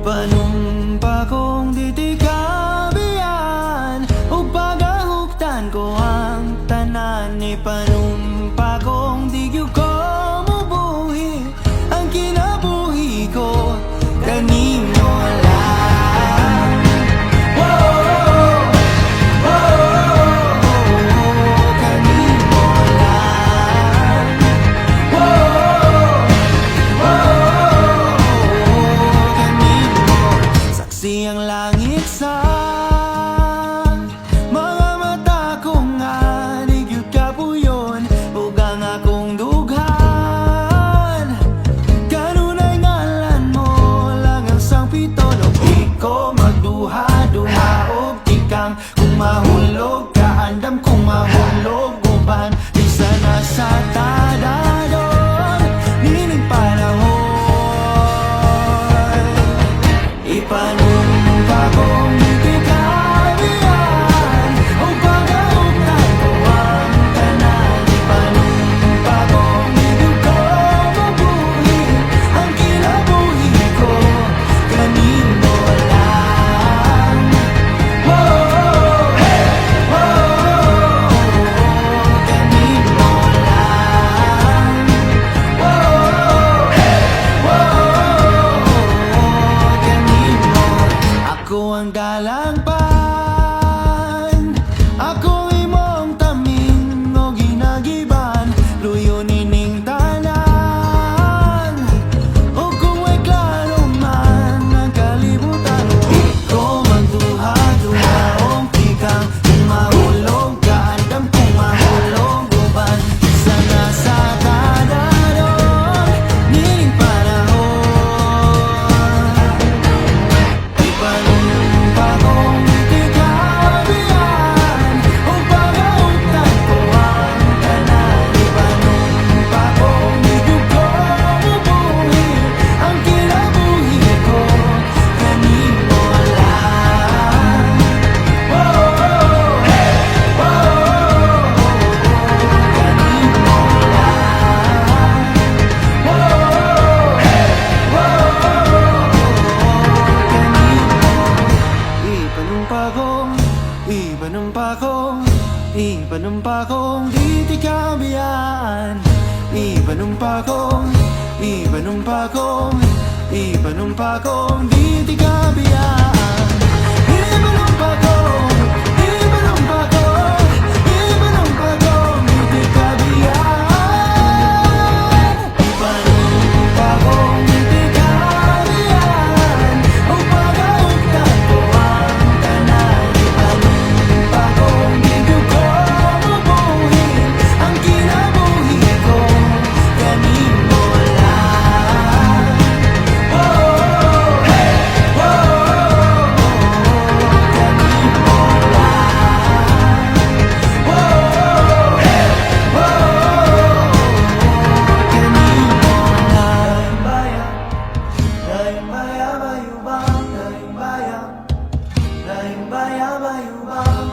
panumpakong ditikabian Upagahuptan ko ang tanan ni panumpakong langit sa mga mata kong anigyot ka po yun Hugang akong dughan. Ganun ay ngalan mo lang ang sang No, di magduha-duha o di Ni panumpa kong di ti kabiyaan Ni panumpa kong Ni panumpa kong Ni panumpa kong Oh.